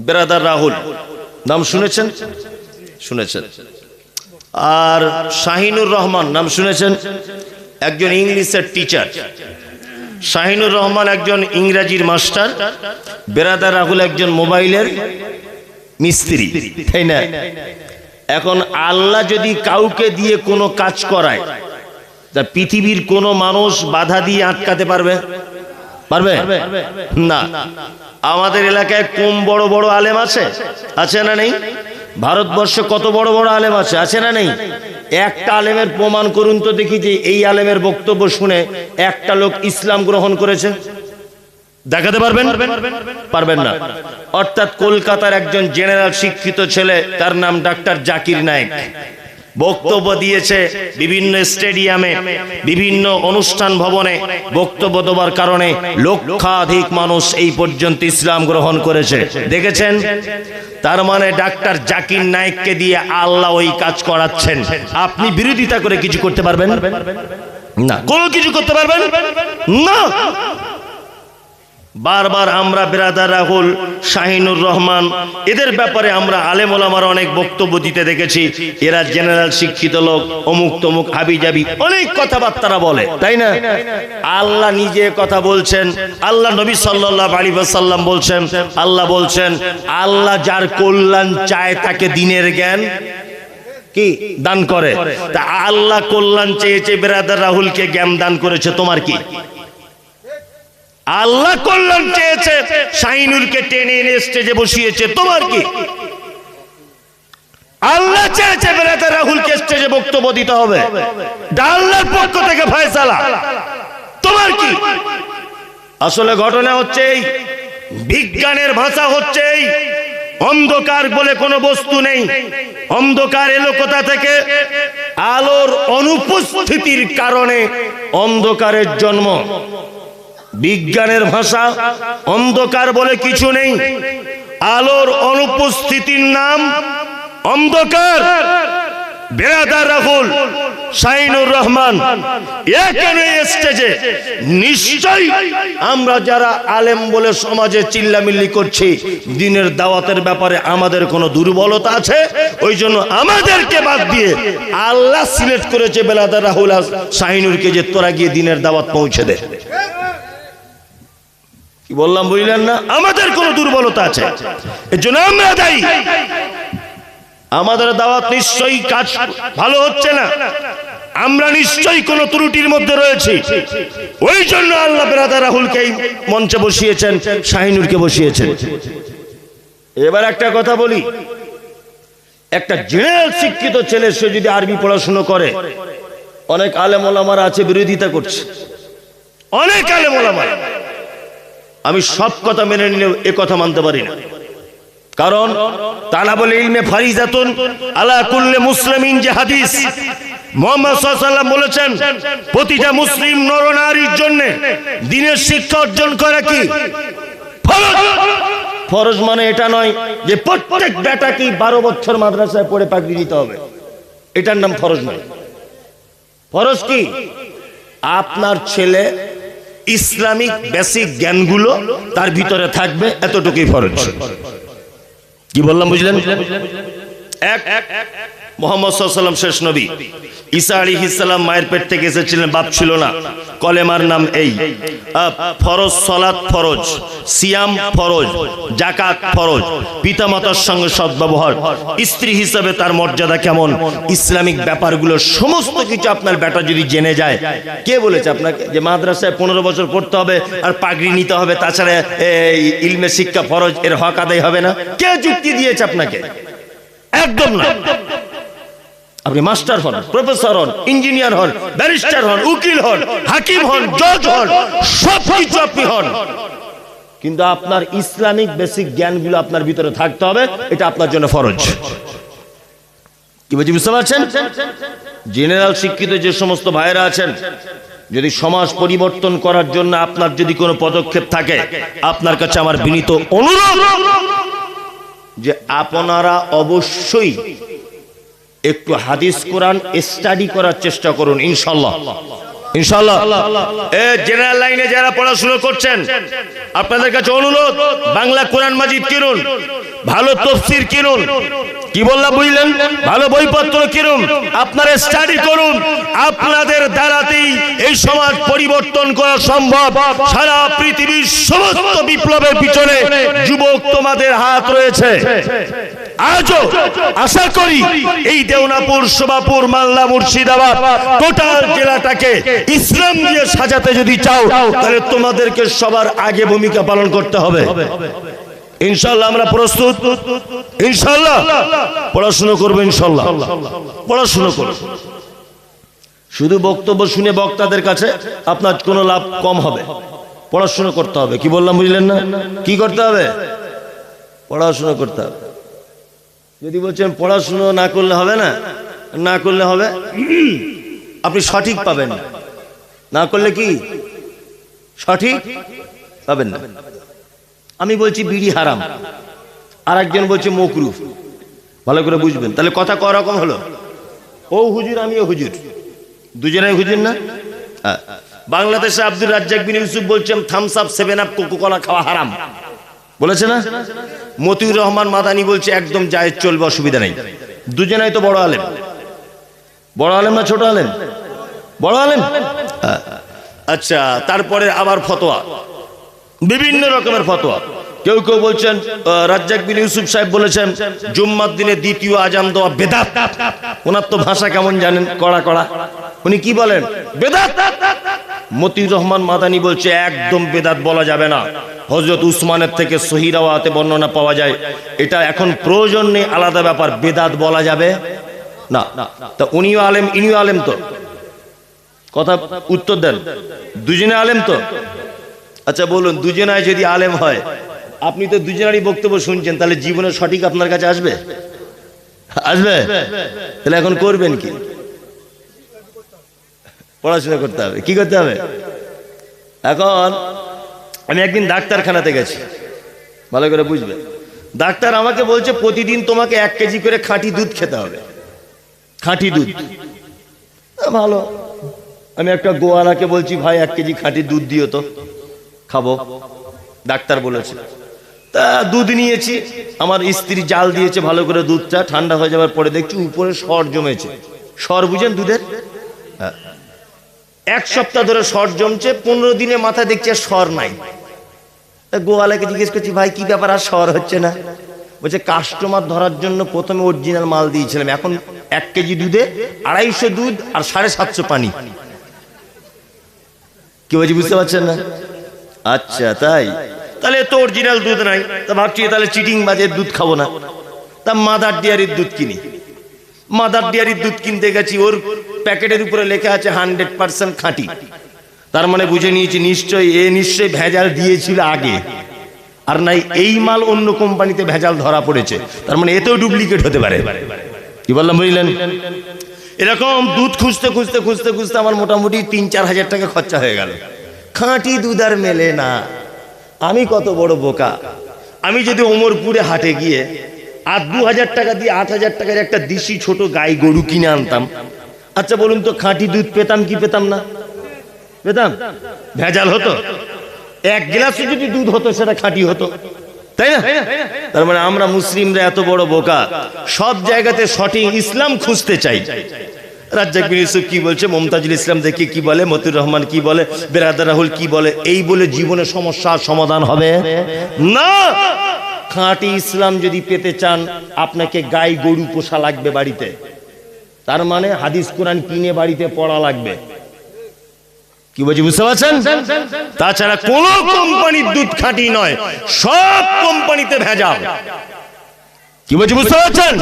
বেরাদার রাহুল। নাম শুনেছেন? শুনেছেন। আর শাহিনুর রহমান, নাম শুনেছেন? একজন ইংলিশের টিচার শাহিনুর রহমান একজন ইংরাজির মাস্টার। বেরাদার রাহুল একজন মোবাইলের মিস্ত্রি। তাই না? এখন আল্লাহ যদি কাউকে দিয়ে কোনো কাজ করায়, তা পৃথিবীর কোনো মানুষ বাধা দিয়ে আটকাতে পারবে? পারবে? না। আমাদের এলাকায় কম বড় বড় আলেম আছে? আছে না নেই? ভারতবর্ষে কত বড় বড় আলেম আছে? আছে না নেই? একটা আলেমের প্রমাণ করুন তো দেখি যে এই আলেমের বক্তব্য শুনে একটা লোক ইসলাম গ্রহণ করেছে। দেখাতে পারবেন? পারবেন না। অর্থাৎ কলকাতার একজন জেনারেল শিক্ষিত ছেলে তার নাম ডাক্তার জাকির নায়েক। বক্তব্য দিয়েছে বিভিন্ন স্টেডিয়ামে, বিভিন্ন অনুষ্ঠান ভবনে বক্তব্য দেওয়ার কারণে লক্ষাধিক মানুষ এই পর্যন্ত ইসলাম গ্রহণ করেছে। দেখেছেন? তার মানে ডাক্তার জাকির নায়েককে দিয়ে আল্লাহ ওই কাজ করাচ্ছেন। আপনি বিরোধিতা করে কিছু করতে পারবেন? না। কোনো কিছু করতে পারবেন? না। বারবার আমরা বেরাদার রাহুল, শাহিনুর রহমান, এদের ব্যাপারে আমরা আলেম ওলামার অনেক বক্তব্য দিতে দেখেছি। এরা জেনারেল শিক্ষিত লোক, অমুক তমুক হাবি যাবি অনেক কথাবার্তারা বলে, তাই না? আল্লাহ নিজে কথা বলছেন, আল্লাহ নবী সাল্লাহ আলী সাল্লাম বলছেন, আল্লাহ বলছেন, আল্লাহ যার কল্যাণ চায় তাকে দিনের জ্ঞান কি? দান করে। তা আল্লাহ কল্যাণ চেয়েছে বেরাদার রাহুলকে জ্ঞান দান করেছে, তোমার কি? আল্লাহ কল্যাণ চেয়েছে শাহিনুরকে টেনে এনে স্টেজে বসিয়েছে। তোমার কি? আল্লাহ চেয়েছে বেড়াতে রাহুলকে স্টেজে বক্তব্য দিতে হবে। আল্লাহর পক্ষ থেকে ফয়সালা। তোমার কি? আসলে ঘটনা হচ্ছে বিজ্ঞানের ভাষা হচ্ছে অন্ধকার বলে কোনো বস্তু নেই। অন্ধকার এলো কোথা থেকে? আলোর অনুপস্থিতির কারণে অন্ধকারের জন্ম। বিজ্ঞানের ভাষা, অন্ধকার বলে কিছু নেই। আলোর অনুপস্থিতির নাম অন্ধকার। বেরাদার রাহুল, শাহিনুর রহমান স্টেজে নিশ্চয় আমরা যারা আলেম বলে সমাজে চিল্লামিল্লি করছি, দিনের দাওয়াতের ব্যাপারে আমাদের কোনো দুর্বলতা আছে? ওই জন্য আমাদেরকে বাদ দিয়ে আল্লাহ সিলেক্ট করেছে বেলাদার রাহুল আর শাহিনুরকে যে তোরা গিয়ে দিনের দাওয়াত পৌঁছে দে। কি বললাম বুঝলেন না? আমাদের কোনো দুর্বলতা আছে। এর জন্য আমরা দায়ী। আমাদের দাওয়াত নিশ্চয়ই কাজ ভালো হচ্ছে না। আমরা নিশ্চয়ই কোন ত্রুটির মধ্যে রয়েছি। ওই জন্য আল্লাহ বেরাদা রাহুলকে মঞ্চে বসিয়েছেন শাহিনুরকে বসিয়েছেন। এবার একটা কথা বলি। একটা জেনারেল শিক্ষিত ছেলে সে যদি আরবি পড়াশুনো করে অনেক আলেম ওলামারা আছে বিরোধিতা করছে। অনেক আলেম ওলামারা আমি সব কথা মেনে নিলেও এ কথা মানতে পারি না। কারণ তালাবুল ইলমে ফারিজাতুন আলা কুল্লে মুসলিমিন যে হাদিস। মোহাম্মদ সাল্লাম বলেছেন, প্রতিটা মুসলিম নরনারীর জন্য দিনের শিক্ষা অর্জন করা কি? ফরজ। মানে এটা নয় যে প্রত্যেক বেটাকেই বারো বছর মাদ্রাসায় পড়ে পাগড়ি দিতে হবে। এটার নাম ফরজ নয়। ফরজ কি? আপনার ছেলে ইসলামিক বেসিক জ্ঞানগুলো তার ভিতরে থাকবে এতটুকুই ফরজ। কি বললাম বুঝলেন? এক মোহাম্মদ সাল্লাম শেষ নবী। ঈসা আলী ইসালাম মায়ের পেট থেকে এসেছিলেন, বাপ ছিল না। কলেমার নাম এই। ফরজ, সলাত ফরজ, সিয়াম ফরজ জাকাত ফরজ, পিতামাতার সঙ্গে সদ্ব্যবহার, স্ত্রী হিসাবে তার মর্যাদা কেমন? ইসলামিক ব্যাপারগুলো সমস্ত কিছু আপনার বেটা যদি জেনে যায়, কে বলেছে আপনাকে? যে মাদ্রাসায় পনেরো বছর পড়তে হবে আর পাগড়ি নিতে হবে, তাছাড়া এই ইলমে শিক্ষা ফরজ, এর হক আদায় হবে না? কে যুক্তি দিয়েছে আপনাকে? একদম না। আপনি মাস্টার হন, প্রফেসর হন, ইঞ্জিনিয়ার হন, ব্যারিস্টার হন, উকিল হন, হাকিম হন, জজ হন সব কিছু আপনি হন। কিন্তু আপনার ইসলামিক বেসিক জ্ঞানগুলো আপনার ভিতরে থাকতে হবে, এটা আপনার জন্য ফরজ। কি বলছি বুঝতে পারছেন? জেনারেল শিক্ষিত যে সমস্ত ভাইয়েরা আছেন, যদি সমাজ পরিবর্তন করার জন্য আপনার যদি কোনো পদক্ষেপ থাকে, আপনার কাছে আমার বিনীত অনুরোধ যে আপনারা অবশ্যই একটু হাদিস কোরআন স্টাডি করার চেষ্টা করুন, ইনশাল্লাহ। জেনারেল লাইনে যারা পড়াশোনা করছেন, আপনাদের কাছে অনুরোধ, বাংলা মাজিদ ভালো তফসির বললাম, বুঝলেন? ভালো বইপত্র আপনারা স্টাডি করুন, আপনাদের দ্বারাতেই এই সমাজ পরিবর্তন করা সম্ভব। সারা পৃথিবীর সমস্ত বিপ্লবের পিছনে যুবক তোমাদের হাত রয়েছে। আজও আশা করি এই দেওনাপুর শোভাপুর মালদা মুর্শিদাবাদ টোটাল জেলাটাকে ইসলাম দিয়ে সাজাতে যদি চাও তাহলে তোমাদেরকে সবার আগে ভূমিকা পালন করতে হবে। ইনশাল্লাহ আমরা প্রস্তুত। ইনশাল্লাহ পড়াশুনো করব ইনশাল্লাহ পড়াশুনো করব। শুধু বক্তব্য শুনে বক্তাদের কাছে আপনার কোনো লাভ কম হবে। পড়াশুনো করতে হবে। কি বললাম বুঝলেন না? কি করতে হবে? পড়াশুনো করতে হবে। যদি বলছেন পড়াশুনো না করলে হবে না না করলে হবে, আপনি সঠিক পাবেন না। করলে কি? সঠিক পাবেন না। আমি বলছি বিড়ি হারাম। আর একজন বলছে মকরু। ভালো করে বুঝবেন। তাহলে কথা ক রকম হলো? ও হুজুর, আমিও হুজুর। দুজনে হুজুর না? হ্যাঁ। বাংলাদেশে আব্দুল রাজ্জাক বিন ইউসুফ বলছেন Thums Up Seven Up Coca Cola খাওয়া হারাম। বলেছে না? মতিউর রহমান মাদানি বলছে, একদম জায়েজ চলবে, অসুবিধা নেই। দুজনাই তো বড় আলেম। বড় আলেম না ছোট আলেম? বড় আলেম। আচ্ছা তারপরে আবার ফতোয়া। বিভিন্ন রকমের ফতোয়া। কেউ কেউ বলছেন রাজ্জাক বিন ইউসুফ সাহেব বলেছেন, জুম্মার দিনে দ্বিতীয় আজান দেওয়া বেদাত। ওনার তো ভাষা কেমন জানেন? কড়া কড়া। উনি কি বলেন? বেদাত! মতিউর রহমান মাদানি বলছে, একদম বেদাত বলা যাবে না। হজরত উসমানের থেকে সহিরাওয়াতে বর্ণনা পাওয়া যায়। এটা এখন প্রয়োজন নেই, আলাদা ব্যাপার, বেদাত বলা যাবে না। তা উনিও আলেম, ইনিও আলেম তো? কথা উত্তর দেন। দুজনে আলেম তো? আচ্ছা বলুন দুজনায় যদি আলেম হয়, আপনি তো দুজনারই বক্তব্য শুনছেন, তাহলে জীবনে সঠিক আপনার কাছে আসবে? আসবে? তাহলে এখন করবেন কি? পড়াশোনা করতে হবে। কি করতে হবে? এখন আমি একদিন ডাক্তারখানাতে গেছি। ভালো করে বুঝবে। ডাক্তার আমাকে বলছে, প্রতিদিন তোমাকে এক কেজি করে খাঁটি দুধ খেতে হবে। খাঁটি দুধ। ভালো। আমি একটা গোয়ালাকে বলছি, ভাই, এক কেজি খাঁটি দুধ দিও তো। খাব। ডাক্তার বলেছে। তা দুধ নিয়েছি। আমার স্ত্রী জাল দিয়েছে, ভালো করে দুধটা। ঠান্ডা হয়ে যাওয়ার পরে দেখছি উপরে সর জমেছে। সর বুঝেন দুধের? হ্যাঁ। এক সপ্তাহ ধরে সর জমছে, পনেরো দিনে মাথা দেখছি সর নাই। গোয়ালাকে জিজ্ঞেস করছি, ভাই, কি ব্যাপার? আর সর হচ্ছে না? বলছে, কাস্টমার ধরার জন্য প্রথমে অরিজিনাল মাল দিয়েছিলাম। এখন এক কেজি দুধে আড়াইশো দুধ আর সাড়ে সাতশো পানি। কি বলছি বুঝতে পারছেন না? আচ্ছা তাই। তাহলে তো অরিজিনাল দুধ নাই। তা ভাবছি, তাহলে চিটিং বাজের দুধ খাব না। তা মাদার ডিয়ারির দুধ কিনি। মাদার ডিয়ারির দুধ কিনতে গেছি, ওর প্যাকেটের উপরে লেখা আছে হান্ড্রেড পার্সেন্ট খাঁটি। তার মানে বুঝে নিয়েছি, নিশ্চয়ই, এ নিশ্চয়ই ভেজাল দিয়েছিল আগে। আর নাই, এই মাল অন্য কোম্পানিতে ভেজাল ধরা পড়েছে। তার মানে এতেও ডুপ্লিকেট হতে পারে। কি বললাম, বুঝলেন? এরকম দুধ খুঁজতে খুঁজতে খুঁজতে খুঁজতে আমার মোটামুটি তিন, চার হাজার টাকা খরচা হয়ে গেল। খাঁটি দুধ আর মেলে না। আমি কত বড় বোকা। আমি যদি ওমরপুরে হাটে গিয়ে আর দু হাজার টাকা দিয়ে আট হাজার টাকার একটা দিশি ছোট গাই গরু কিনে আনতাম আচ্ছা বলুন তো, খাঁটি দুধ পেতাম কি পেতাম না? পেতাম? ভেজাল হতো? এক গ্লাসে যদি দুধ হতো, সেটা খাঁটি হতো। তাই না? তার মানে আমরা মুসলিমরা এত বড় বোকা। সব জায়গাতে সঠিক ইসলাম খুঁজতে চাই। রাজ্জাক বিন ইউসুফ কি বলছে? মমতাজুল ইসলাম দেখে কি বলে? মতিউর রহমান কি বলে? বেরাদার রাহুল কি বলে? এই বলে জীবনে সমস্যার সমাধান হবে? না! খাঁটি ইসলাম যদি পেতে চান, আপনাকে গাই গরু পোষা লাগবে বাড়িতে। তার মানে হাদিস কোরআন কিনে বাড়িতে পড়া লাগবে। কি বলছি, বুঝতে পারছেন? তাছাড়া কোন কোম্পানির দুধ খাঁটি নয়, সব কোম্পানিতে ভেজাল। কি বলছি, বুঝতে পারছেন?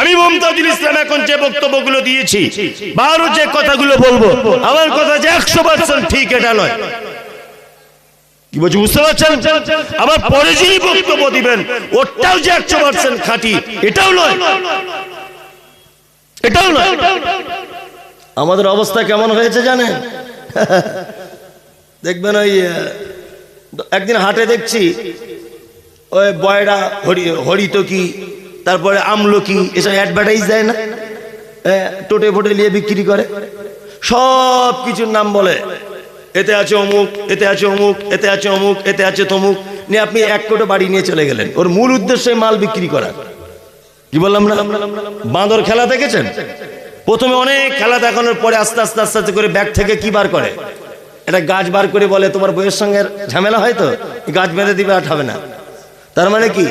আমি মমতাজুল ইসলাম এখন যে বক্তব্যগুলো দিয়েছি বা যে কথাগুলো বলব, আমার কথা যে একশো পার্সেন্ট ঠিক, এটা নয়। কি বলছি, বুঝতে পারছেন? আবার পরে যিনি বক্তব্য দিবেন, ওটাও যে একশো পার্সেন্ট খাঁটি, এটাও নয়। এটাও নয়। আমাদের অবস্থা কেমন হয়েছে জানেন দেখবেন ওই একদিন হাটে দেখছি, ওই বয়রা হরি হরিতকি তারপরে আমলকি এসব অ্যাডভার্টাইজ দেয় না? টোটে ফোটে নিয়ে বিক্রি করে। সব কিছুর নাম বলে, এতে আছে অমুক, এতে আছে অমুক, এতে আছে অমুক, এতে আছে তমুক। নিয়ে আপনি এক কোটো বাড়ি নিয়ে চলে গেলেন। ওর মূল উদ্দেশ্যে মাল বিক্রি করা। কি বললাম না? বাঁদর খেলা দেখেছেন? প্রথমে অনেক খেলা দেখানোর পরে আস্তে আস্তে আস্তে আস্তে করে ব্যাগ থেকে কি বার করে? এটা গাছ বার করে বলে, তোমার বইয়ের সঙ্গে ঝামেলা হয়তো গাছ বেঁধে দিবে আর হবে না। তার মানে কি?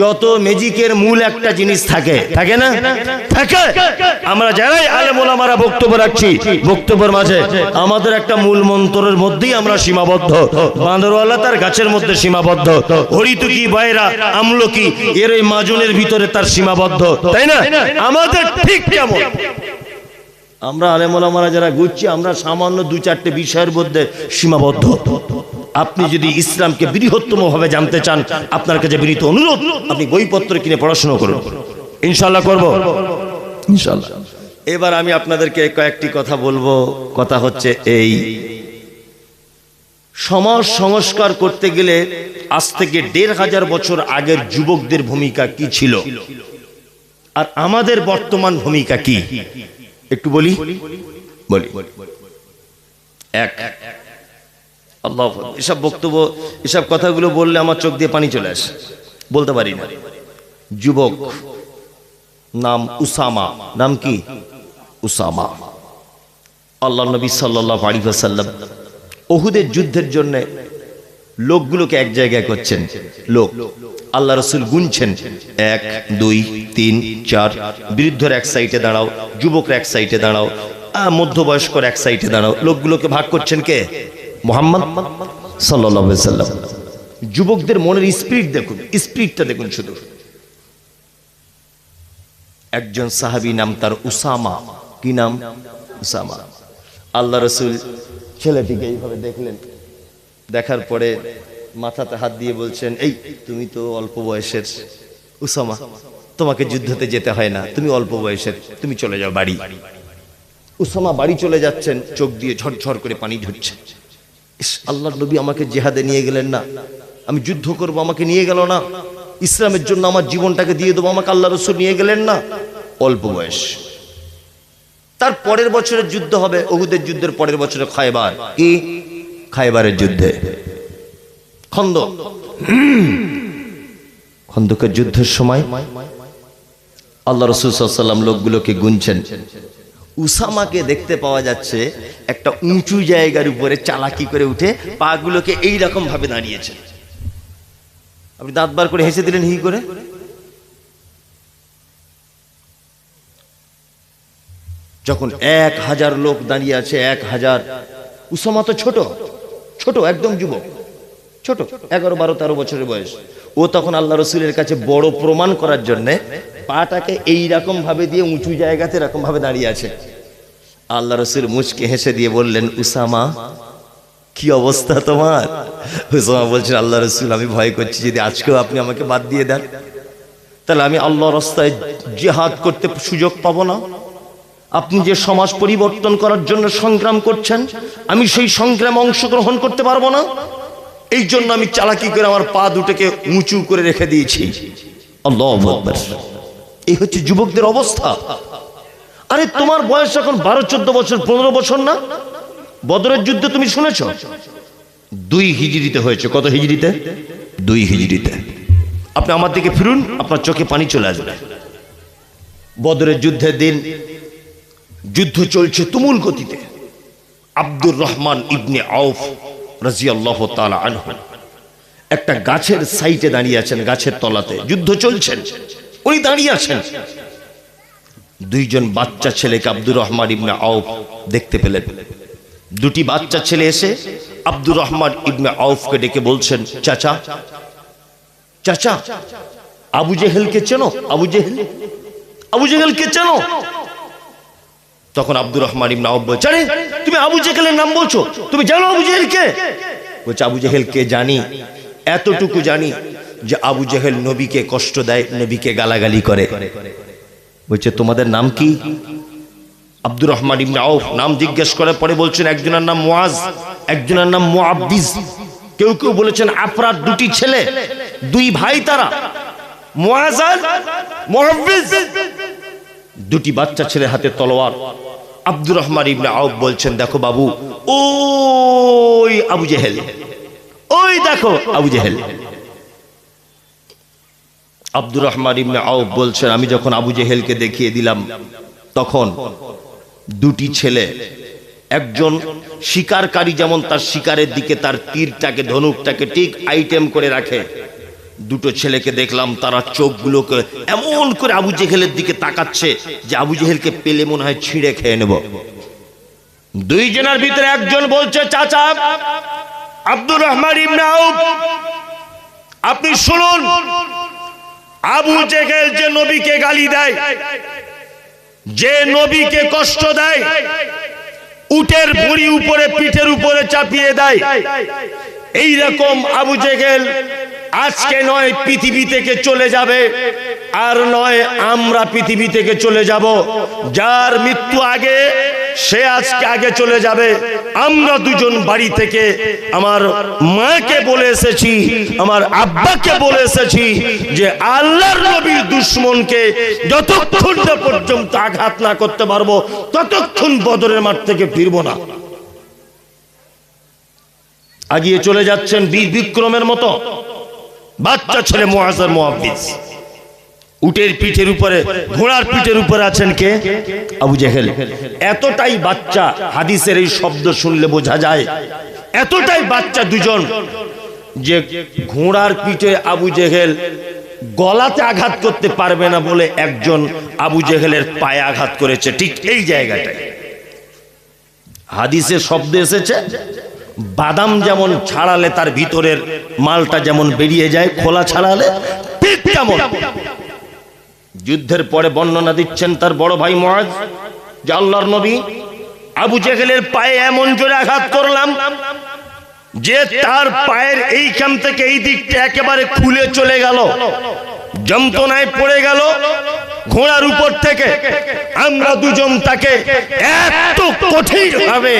যত ম্যাজিকের মূল একটা জিনিস থাকে থাকে না? থাকে। আমরা যারাই আলেমোলামারা বক্তব্য রাখছি, বক্তব্যের মাঝে আমাদের একটা মূল মন্ত্রের মধ্যেই আমরা সীমাবদ্ধ। বান্দরওয়ালা তার গাছের মধ্যে সীমাবদ্ধ। হরিতুকি বয়রা আমলকি, এর ওই মাজনের ভিতরে তার সীমাবদ্ধ। তাই না? আমাদের ঠিক কেমন? আমরা আলেমোলামারা যারা ঘুরছি, আমরা সামান্য দু চারটে বিষয়ের মধ্যে সীমাবদ্ধ। আপনি যদি ইসলামকে বৃহত্তম ভাবে জানতে চান আপনার কাছে বিনীত অনুরোধ আপনি বইপত্র কিনে পড়াশোনা করুন ইনশাল্লাহ করব ইনশাল্লাহ এবার আমি আপনাদেরকে কয়েকটি কথা বলব কথা হচ্ছে এই সমাজ সংস্কার করতে গেলে আজ থেকে দেড় হাজার বছর আগের যুবকদের ভূমিকা কি ছিল আর আমাদের বর্তমান ভূমিকা কি একটু বলি বলি এক আল্লাহ এসব বক্তব্য, এসব কথাগুলো বললে আমার চোখ দিয়ে পানি চলে আসে। বলতে পারি না। যুবক, নাম উসামা। নাম কি? উসামা। আল্লাহ নবী সাল্লাহ আলী সাল্লাম ওহুদের যুদ্ধের জন্য লোকগুলোকে এক জায়গায় করছেন। লোক, আল্লাহ রসুল গুনছেন। এক, দুই, তিন, চার। বৃদ্ধর এক সাইডে দাঁড়াও, যুবকরা এক সাইডে দাঁড়াও মধ্যবয়স্কর এক সাইডে দাঁড়াও। লোকগুলোকে ভাগ করছেন কে? মোহাম্মদ সাল্লাম যুবকদের মনের স্পিরিট দেখুন স্পিরিটটা দেখুন শুধু। একজন সাহাবী নাম তার উসামা। কি নাম? উসামা। আল্লাহ রসুল ছেলেটিকে এইভাবে দেখলেন। দেখার পরে মাথাতে হাত দিয়ে বলছেন, এই, তুমি তো অল্প বয়সের উসামা। তোমাকে যুদ্ধতে যেতে হয় না, তুমি অল্প বয়সের, তুমি চলে যাও বাড়ি। উসামা বাড়ি চলে যাচ্ছেন, চোখ দিয়ে ঝরঝর করে পানি ঝরছে। ইস, আল্লাহর নবী আমাকে জেহাদে নিয়ে গেলেন না। আমি যুদ্ধ করব আমাকে নিয়ে গেল না। ইসলামের জন্য আমার জীবনটাকে দিয়ে দেবো আমাকে আল্লাহ রসুল নিয়ে গেলেন না। অল্প বয়স। তার পরের বছরের যুদ্ধ হবে ওহুদের যুদ্ধের পরের বছরে খায়বার। কি? খায়বারের যুদ্ধে। খন্দ। খন্দকের যুদ্ধের সময় আল্লাহ রসুল সাল্লাম লোকগুলোকে গুনছেন। উসামাকে দেখতে পাওয়া যাচ্ছে একটা উঁচু জায়গার উপরে চালাকি করে উঠে পাগুলোকে এই রকম ভাবে দাঁড়িয়েছে। আপনি দাঁত বার করে হেসে দিলেন হি করে। যখন এক হাজার লোক দাঁড়িয়ে আছে, এক হাজার। উসামা তো ছোট ছোট, একদম যুবক। ছোট, এগারো বারো তেরো বছরের বয়স। ও তখন আল্লাহ রসুলের কাছে বড় প্রমাণ করার জন্যে পাটাকে এই ভাবে দিয়ে উঁচু জায়গাতে এরকম ভাবে দাঁড়িয়ে আছে। আল্লাহ রসুল মুচকে হেসে দিয়ে বললেন, উসামা, কি অবস্থা তোমার? উসামা বলছেন, আল্লাহ রসুল, আমি ভয় করছি, যদি আজকেও আপনি আমাকে বাদ দিয়ে দেন, তাহলে আমি আল্লাহ রাস্তায় জেহাদ করতে সুযোগ পাবো না। আপনি যে সমাজ পরিবর্তন করার জন্য সংগ্রাম করছেন, আমি সেই সংগ্রামে অংশগ্রহণ করতে পারব না। এই জন্য আমি চালাকি করে আমার পা দুটোকে উঁচু করে রেখে দিয়েছি। আল্লাহু। এই হচ্ছে যুবকদের অবস্থা। আরে, তোমার বয়স এখন বারো, চোদ্দ বছর, পনেরো বছর না? বদরের যুদ্ধ তুমি শুনেছ? দুই হিজড়িতে হয়েছে। কত হিজড়িতে? দুই হিজড়িতে। আপনি আমার দিকে ফিরুন, আপনার চোখে পানি চলে আসবে। বদরের যুদ্ধের দিন, যুদ্ধ চলছে তুমুল গতিতে। আব্দুর রহমান ইবনে আউফ রাজিয়াল্লাহ তাআলা আনহু। একটা গাছের সাইটে দাঁড়িয়ে আছেন, গাছের তলাতে। যুদ্ধ চলছেন উনি দাঁড়িয়ে আছেন। দুইজন বাচ্চা ছেলেকে আব্দুর রহমান ইবনে আউফ দেখতে পেলেন। দুটি বাচ্চা ছেলে এসে আব্দুর রহমান ইবনে আউফকে ডেকে বলছেন, চাচা চাচা, আবু জেহেলকে চেনো? আবু জেহেল, আবু জেহেলকে চেনো? তখন আব্দুর রহমান ইবনে আউফ বলছে, আরে, তুমি আবু জেহেলের নাম বলছো? তুমি জানো আবু জেহেলকে বলছে, আবু জেহেলকে জানি, এতটুকু জানি যে আবু জেহেল নবীকে কষ্ট দেয়, নবীকে গালাগালি করে। বলছে, তোমাদের নাম কি? আব্দুর রহমান ইবনে আউফ নাম জিজ্ঞেস করার পরে বলছেন, একজনের নাম মুআজ, একজনের নাম মুআব্বিজ কেউ কেউ বলেছেন, আফরাদ দুটি ছেলে, দুই ভাই তারা, মুআজ আর মুআব্বিজ দুটি বাচ্চা ছেলে হাতে তলোয়ার। আব্দুর রহমান ইবনে আউফ বলছেন, দেখো বাবু, ওই আবু জেহেল, ওই দেখো আবু জেহেল। আব্দুর রহমান ইবনে আউফ বলছেন, আমি যখন আবু জেহেলকে দেখিয়ে দিলাম, তখন দুটি ছেলে, একজন শিকারকারী যেমন তার শিকারের দিকে তার তীরটাকে, ধনুকটাকে ঠিক আইটেম করে রাখে, দুটো ছেলেকে দেখলাম তারা চোখগুলোকে এমন করে আবু জেহেলের দিকে তাকাচ্ছে যে আবু জেহেলকে পেলে মনে হয় ছিঁড়ে খেয়ে নেব। দুইজনের ভিতরে একজন বলছে, চাচা, আব্দুর রহমান আউফ, আপনি শুনুন আবু জেহেল যে নবীকে গালি দেয়, যে নবীকে কষ্ট দেয়, উটের ভুঁড়ি উপরে, পিঠের উপরে চাপিয়ে দেয় এই রকম আবু জেহেল আজকে নয় পৃথিবী থেকে চলে যাবে, আর নয় আমরা পৃথিবী থেকে চলে যাব। যার মৃত্যু আগে, সে আজকে আগে চলে যাবে। আমরা দুজন বাড়ি থেকে আমার মাকে বলে এসেছি, আমার আব্বাকে বলে এসেছি যে আল্লাহর নবীর দুশ্মনকে যতক্ষণ পর্যন্ত আঘাত না করতে পারব, ততক্ষণ বদরের মাঠ থেকে ফিরবো না। আগিয়ে চলে যাচ্ছেন বীর বিক্রমের মতো। বাচ্চা ছেলে মহাজার মহাবিস উটের পিঠের উপরে, ঘোড়ার পিঠের উপরে আছেন কে? আবু জেহেল। এতটাই বাচ্চা হাদিসের এই শব্দ শুনলে বোঝা যায়। এতটাই বাচ্চা দুজন যে ঘোড়ার পিঠে আবু জেহেল গলাতে আঘাত করতে পারবে না বলে একজন আবু জেহেলের পায়ে আঘাত করেছে। ঠিক এই জায়গাটায়। হাদিসে শব্দ এসেছে? বাদাম যেমন ছাড়ালে তার ভিতরের মালটা যেমন বেরিয়ে যায়, খোলা ছাড়ালে তেমন। যুদ্ধের পরে বর্ণনা দিচ্ছেন তার বড় ভাই মহাজ যে আল্লাহর নবী আবু জেহেলের পায়ে এমন জোরে আঘাত করলাম যে তার পায়ের এইখান থেকে এই দিকটা একেবারে খুলে চলে গেল। যন্ত্রণায় পড়ে গেল ঘোড়ার উপর থেকে। আমরা দুজন তাকে এত কঠিন ভাবে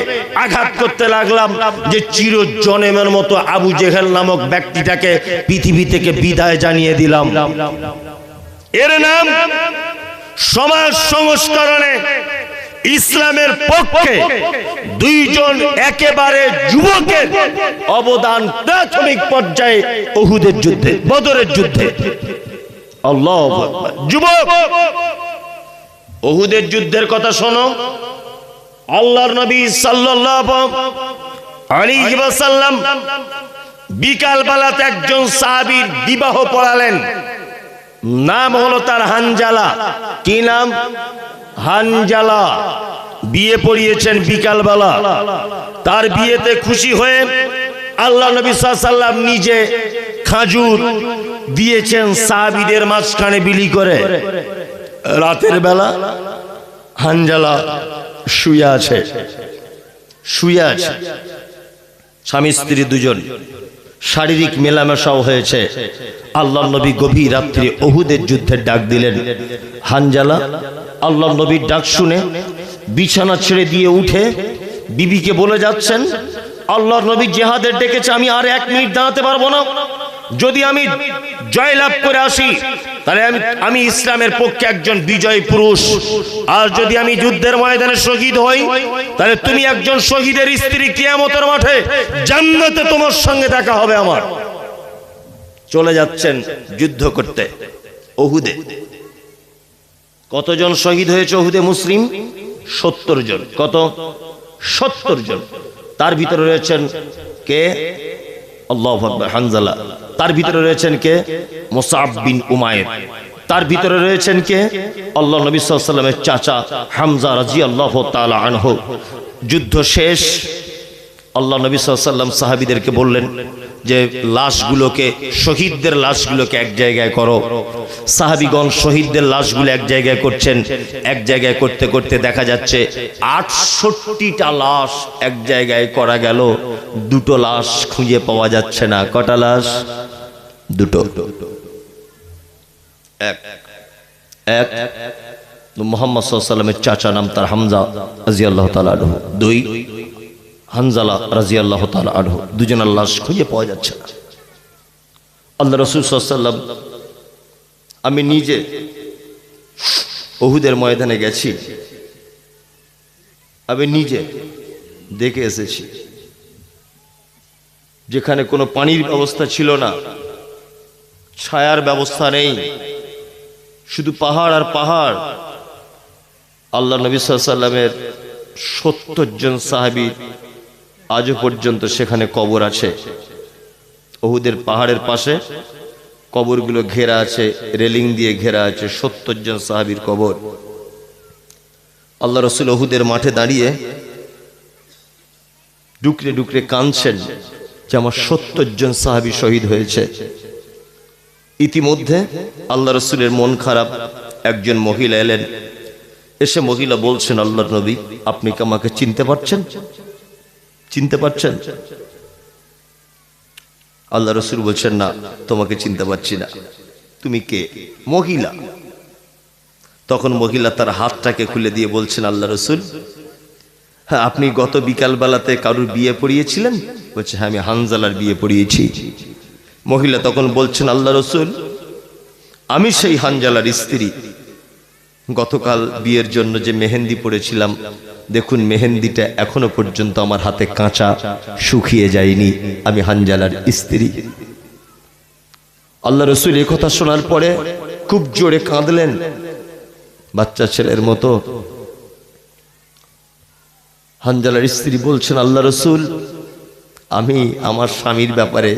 আঘাত করতে লাগলাম যে চির জনেমের মতো আবু জেহেল নামক ব্যক্তিটাকে পৃথিবী থেকে বিদায় জানিয়ে দিলাম। এর নাম সমাজ সংস্করণে ইসলামের পক্ষে দুইজন একেবারে যুবকের অবদান প্রাথমিক পর্যায়ে অহুদের যুদ্ধে, বদরের যুদ্ধে। আল্লাহ ওহুদের যুদ্ধের কথা শোনো। আল্লাহর নবী ওয়াসাল্লাম বিকাল বেলাতে একজন সাহাবীর বিবাহ পড়ালেন। নাম হলো তার হানজালা। কি নাম? হানজালা। বিয়ে পড়িয়েছেন বিকালবেলা। তার বিয়েতে খুশি হয়ে আল্লাহ নবী সাল্লাম নিজে খাজুর দিয়েছেন সাহাবিদের মাঝখানে বিলি করে। রাতের বেলা হানজালা শুয়ে আছে। শুয়ে আছে। স্বামী, স্ত্রী দুজন। শারীরিক মেলামেশাও হয়েছে। আল্লাহ নবী গভীর রাত্রি অহুদের যুদ্ধের ডাক দিলেন, হানজালা, আল্লাহ নবীর ডাক শুনে বিছানা ছেড়ে দিয়ে উঠে বিবিকে বলে যাচ্ছেন আল্লাহর নবী জেহাদের ডেকেছে, আমি আর এক মিনিট দাঁড়াতে পারব না। যদি আমি জয়লাভ করে আসি, তাহলে আমি আমি ইসলামের পক্ষে একজন বিজয় পুরুষ। আর যদি আমি যুদ্ধের ময়দানে শহীদ হই, তাহলে তুমি একজন শহীদের স্ত্রী কিয়ামতের মাঠে জান্নাতে তোমার সঙ্গে দেখা হবে আমার। চলে যাচ্ছেন যুদ্ধ করতে, ওহুদে। কতজন শহীদ হয়েছে ওহুদে মুসলিম? সত্তর জন। কত? সত্তর জন। তার ভিতরে রয়েছেন কে? আল্লাহ হানজালা। তার ভিতরে রয়েছেন কে? মোসাব বিন উমায়ের। তার ভিতরে রয়েছেন কে? আল্লাহ নবী সাল্লামের চাচা হামজা রাজি আল্লাহ তালা যুদ্ধ শেষ। আল্লাহ নবী সাল্লাম সাহাবিদেরকে বললেন যে লাশগুলোকে, শহীদদের লাশগুলোকে এক জায়গায় করো। সাহাবিগণ শহীদদের লাশগুলো এক জায়গায় করছেন। এক জায়গায় করতে করতে দেখা যাচ্ছে আটষট্টিটা লাশ এক জায়গায় করা গেল। দুটো লাশ খুঁজে পাওয়া যাচ্ছে না। কটা লাশ? দুটো। এক। এক। মোহাম্মদ সাল্লামের চাচা নাম তার হামজা রাজি আল্লাহ তালা দুই। হানজালা রাজি আল্লাহ তালা আনহু। দুজনের লাশ খুঁজে পাওয়া যাচ্ছে না। আল্লাহ রসুল সাল্লাম আমি নিজে ওহুদের ময়দানে গেছি। আমি নিজে দেখে এসেছি। যেখানে কোনো পানির ব্যবস্থা ছিল না। ছায়ার ব্যবস্থা নেই। শুধু পাহাড় আর পাহাড়। আল্লাহ নবী সাল্লামের সত্তর জন সাহাবি আজও পর্যন্ত সেখানে কবর আছে। ওহুদের পাহাড়ের পাশে কবরগুলো ঘেরা আছে, রেলিং দিয়ে ঘেরা আছে সত্তর জন সাহাবির কবর। আল্লাহ রসুল ওহুদের মাঠে দাঁড়িয়ে ডুকরে ডুকরে কাঁদছেন যে আমার সত্তর জন সাহাবি শহীদ হয়েছে। ইতিমধ্যে আল্লাহ রসুলের মন খারাপ, একজন মহিলা এলেন। এসে মহিলা বলছেন আল্লাহ নবী, আপনি কি আমাকে চিনতে পারছেন? চিনতে পারছেন? আল্লাহ রসুল বলছেন, না, তোমাকে চিনতে পারছি না। তুমি কে? মহিলা। তখন মহিলা তার হাতটাকে খুলে দিয়ে বলছেন, আল্লাহ রসুল হ্যাঁ আপনি গত বিকালবেলাতে কারুর বিয়ে পড়িয়েছিলেন? বলছে হ্যাঁ আমি হানজালার বিয়ে পড়িয়েছি। মহিলা তখন বলছেন, আল্লাহ রসুল, আমি সেই হানজালার স্ত্রী। গতকাল বিয়ের জন্য যে মেহেন্দি পড়েছিলাম দেখুন মেহেন্দিটা এখনও পর্যন্ত আমার হাতে কাঁচা, শুকিয়ে যায়নি। আমি হানজালার স্ত্রী। আল্লাহ রসুল এ কথা শোনার পরে খুব জোরে কাঁদলেন। বাচ্চা ছেলের মতো। হানজালার স্ত্রী বলছেন, আল্লাহ রসুল, আমি আমার স্বামীর ব্যাপারে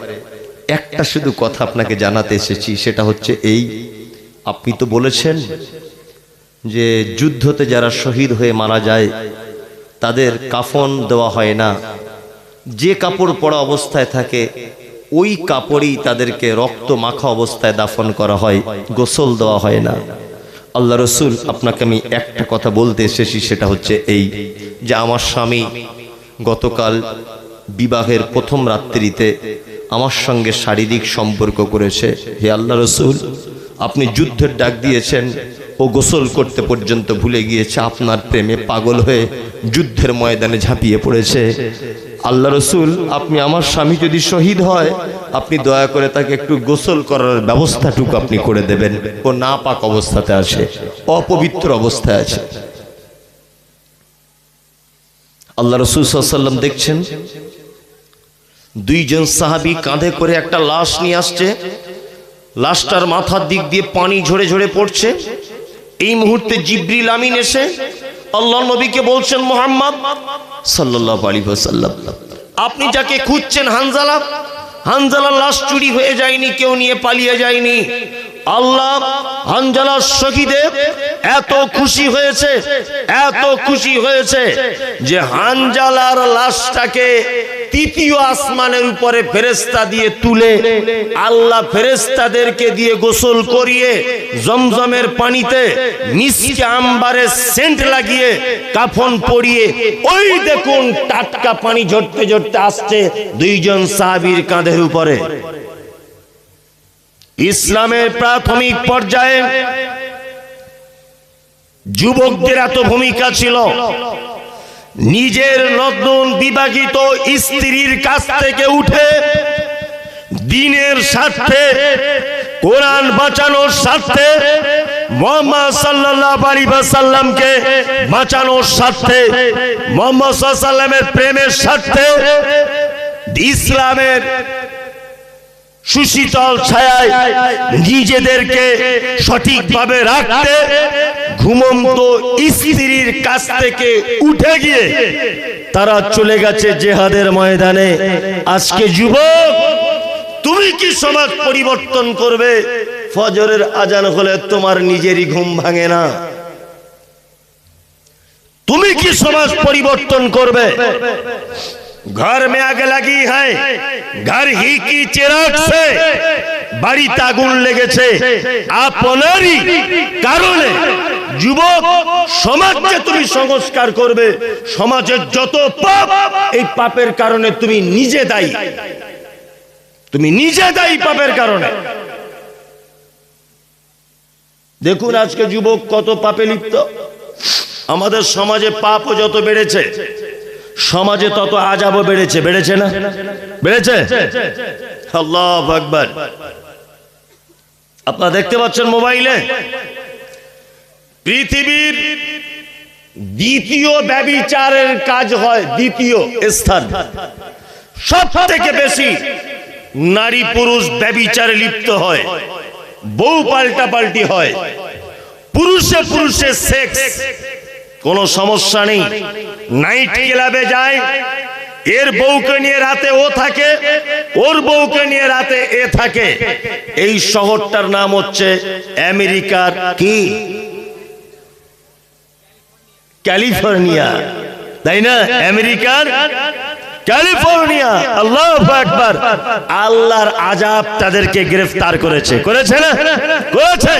একটা শুধু কথা আপনাকে জানাতে এসেছি, সেটা হচ্ছে এই। আপনি তো বলেছেন যে যুদ্ধতে যারা শহীদ হয়ে মারা যায়, তাদের কাফন দেওয়া হয় না। যে কাপড় পরা অবস্থায় থাকে, ওই কাপড়ই তাদেরকে রক্ত মাখা অবস্থায় দাফন করা হয়, গোসল দেওয়া হয় না। আল্লাহ রসুল, আপনাকে আমি একটা কথা বলতে এসেছি, সেটা হচ্ছে এই যে আমার স্বামী গতকাল বিবাহের প্রথম রাত্রিতে আমার সঙ্গে শারীরিক সম্পর্ক করেছে। হে আল্লাহ রসুল, আপনি যুদ্ধের ডাক দিয়েছেন ও গোসল করতে পর্যন্ত ভুলে গিয়েছে, আপনার প্রেমে পাগল হয়ে যুদ্ধের ময়দানে ঝাঁপিয়ে পড়েছে। আল্লাহ রসুল, আপনি আমার স্বামী যদি শহীদ হয়, আপনি দয়া করে তাকে একটু গোসল করার ব্যবস্থাটুকু আপনি করে দেবেন। ও না পাক অবস্থাতে আছে, অপবিত্র অবস্থায় আছে। আল্লাহ রসুল সাল্লাম দেখছেন, দুইজন সাহাবি কাঁধে করে একটা লাশ নিয়ে আসছে। লাশটার মাথার দিক দিয়ে পানি ঝরে ঝরে পড়ছে। এই মুহূর্তে জিব্রিল আমিন এসে আল্লাহ নবীকে বলছেন, মোহাম্মদ সাল্লাহ আলী আপনি যাকে খুঁজছেন হানজালা হানজালা লাশ চুরি হয়ে যায়নি, কেউ নিয়ে পালিয়ে যায়নি আল্লাহ হানজালার শহীদে এত খুশি হয়েছে, এত খুশি হয়েছে যে হানজালার লাশটাকে তৃতীয় আসমানের উপরে ফেরেস্তা দিয়ে তুলে আল্লাহ ফেরেস্তাদেরকে দিয়ে গোসল করিয়ে জমজমের পানিতে মিষ্টি আম্বারে সেন্ট লাগিয়ে কাফন পরিয়ে ওই দেখুন টাটকা পানি ঝরতে ঝরতে আসছে দুইজন সাহাবীর কাঁধের উপরে। ইসলামের প্রাথমিক পর্যায়ে যুবকদের এত ভূমিকা ছিল। নিজের নতুন বিবাহিত স্ত্রীর কাছ থেকে উঠে দিনের স্বার্থে, কোরআন বাঁচানোর স্বার্থে, মোহাম্মদ বাঁচানোর স্বার্থে, মোহাম্মদ প্রেমের স্বার্থে, ইসলামের সুশীতল ছায়ায় নিজেদেরকে সঠিকভাবে রাখতে ঘুমন্ত স্ত্রীর কাছ থেকে উঠে গিয়ে তারা চলে গেছে জেহাদের ময়দানে। আজকে যুবক, তুমি কি সমাজ পরিবর্তন করবে? ফজরের আজান হলে তোমার নিজেরই ঘুম ভাঙে না। তুমি কি সমাজ পরিবর্তন করবে? घर में आग लगी है घर ही की चिराग से বাড়িতে আগুন লেগেছে আপনারই কারণে যুবক সমাজকে তুমি সংস্কার করবে সমাজের যত পাপ এই পাপের কারণে তুমি নিজে দায়ী তুমি নিজে দায়ী পাপের কারণে দেখুন আজকে যুবক কত পাপে লিপ্ত আমাদের সমাজে পাপও যত বেড়েছে সমাজে তত আজাবও বেড়েছে বেড়েছে না? বেড়েছে? আকবার। আপনারা দেখতে পাচ্ছেন মোবাইলে? পৃথিবীর দ্বিতীয় ব্যবিচারের কাজ হয় দ্বিতীয় স্থান। সব থেকে বেশি নারী পুরুষ ব্যবিচারে লিপ্ত হয়। বউ পাল্টা পাল্টি হয়। পুরুষে পুরুষে সেক্স। কোনো সমস্যা নেই। নাইট ক্লাবে যায়। এর বউকে নিয়ে রাতে ও থাকে, ওর বউকে নিয়ে রাতে এ থাকে। এই শহরটার নাম হচ্ছে আমেরিকার কি? ক্যালিফোর্নিয়া। তাই না? আমেরিকার ক্যালিফোর্নিয়া। আল্লাহ একবার আল্লাহর আজাব তাদেরকে গ্রেফতার করেছে। করেছে না? করেছে।